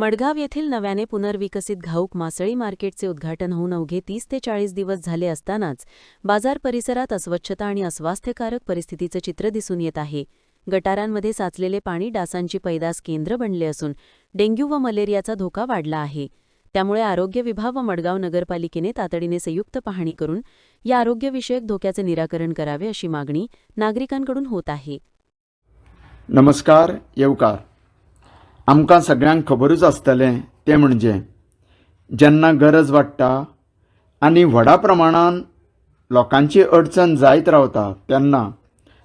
मडगाव येथील नव्याने पुनर्विकसित घाऊक मासळी मार्केटचे उद्घाटन होऊन अवघे तीस ते चाळीस दिवस झाले असतानाच बाजार परिसरात अस्वच्छता आणि अस्वास्थ्यकारक परिस्थितीचं चित्र दिसून येत आहे. गटारांमध्ये साचलेले पाणी डासांची पैदास केंद्र बनले असून डेंग्यू व मलेरियाचा धोका वाढला आहे. त्यामुळे आरोग्य विभाग व मडगाव नगरपालिकेने तातडीने संयुक्त पाहणी करून या आरोग्यविषयक धोक्याचे निराकरण करावे अशी मागणी नागरिकांकडून होत आहे. नमस्कार येवकार. आमकां सगळ्यांक खबरूच आसतलें तें म्हणजे जेन्ना गरज वाडटा आनी व्हडा प्रमाणान लोकांची अडचण जायत रावता तेन्ना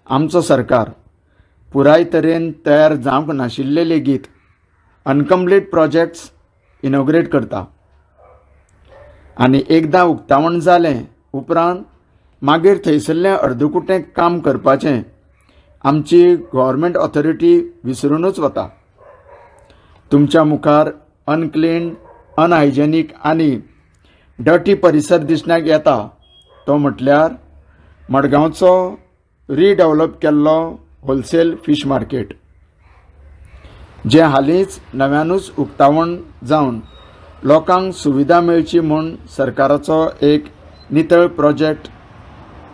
आमचो सरकार पुराय तरेन तयार जावंक नाशिल्ले लेगीत अनकम्प्लीट प्रोजेक्ट्स इनॉग्रेट करता. आनी एकदां उक्तावण जालें उपरांत मागीर थंयसरलें अर्दकुटें काम करपाचें आमची गव्हर्मेंट ऑथॉरिटी विसरूनच वता. तुमच्या मुखार अनक्लीन अनहायजेनीक आनी डटी परिसर दिसण्याक येता. तो म्हटल्यार मडगांवचो रिडेवलप केल्लो होलसेल फीश मार्केट जें हालींच नव्यानूच उक्तावण जावन लोकांक सुविधा मेळची म्हूण सरकाराचो एक नितळ प्रोजेक्ट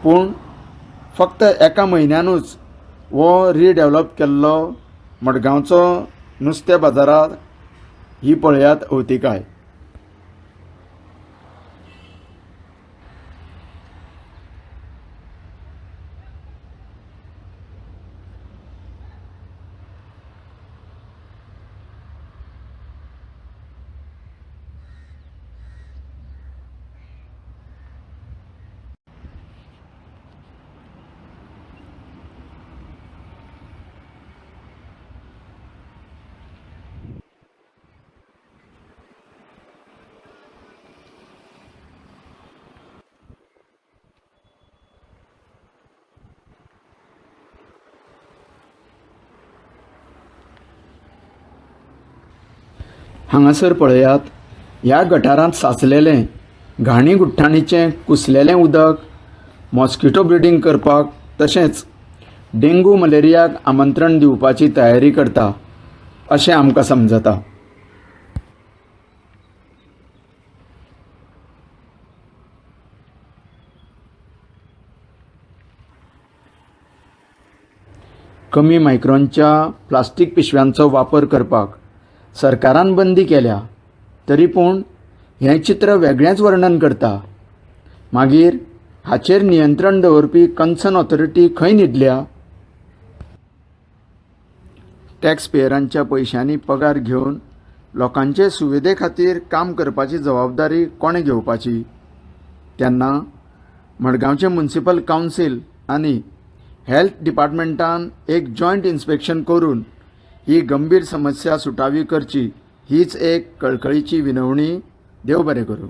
पूण फक्त एका म्हयन्यानूच हो रिडेवलप केल्लो मडगांवचो नुसत्या बाजारात ही पळयात अवतिकाय हांगासर पळयात. ह्या गटारांत साचलेलें घाणी गुठ्ठाणीचें कुसलेलें उदक मॉस्किटो ब्रिडींग करपाक तशेंच डेंगू मलेरियाक आमंत्रण दिवपाची तयारी करता अशें आमकां समजता. कमी मायक्रॉनच्या प्लास्टीक पिशव्यांचो वापर करपाक सरकारान बंदी केल्या तरी पूण हें चित्र वेगळेंच वर्णन करता. मागीर हाचेर नियंत्रण दवरपी कन्सर्न ऑथॉरिटी खंय न्हिदल्या टॅक्स पेयरांच्या पयशांनी पगार घेवन लोकांचे सुविधे खातीर काम करपाची जबाबदारी कोणें घेवपाची? तेन्ना मडगांवचें मुन्सिपल कावन्सील आनी हेल्थ डिपार्टमेंटान एक जॉयंट इन्स्पेक्शन करून ही गंभीर समस्या सुटावी करची हीच एक कळकळीची विनवणी. देव बरें करूं.